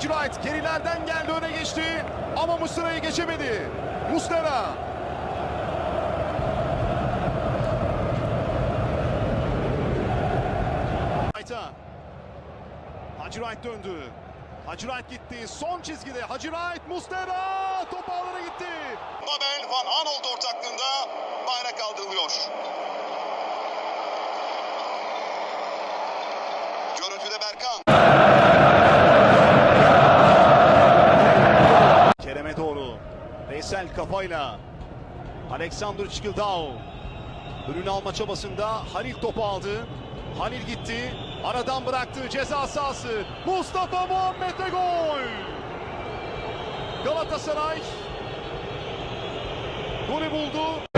Hacı Wright gerilerden geldi öne geçti. Ama Muslera'yı geçemedi. Muslera. Wright'a. Hacı Wright döndü. Hacı Wright gitti. Son çizgide Hacı Wright, Muslera top ağlara gitti. Mabel Van Arnold ortaklığında bayrak kaldırılıyor. Veysel kafayla. Alexander Çıkıldao. Ürünü alma çabasında Halil topu aldı. Halil gitti. Aradan bıraktı ceza sahası. Mustafa Muhammed'e gol. Galatasaray golü buldu.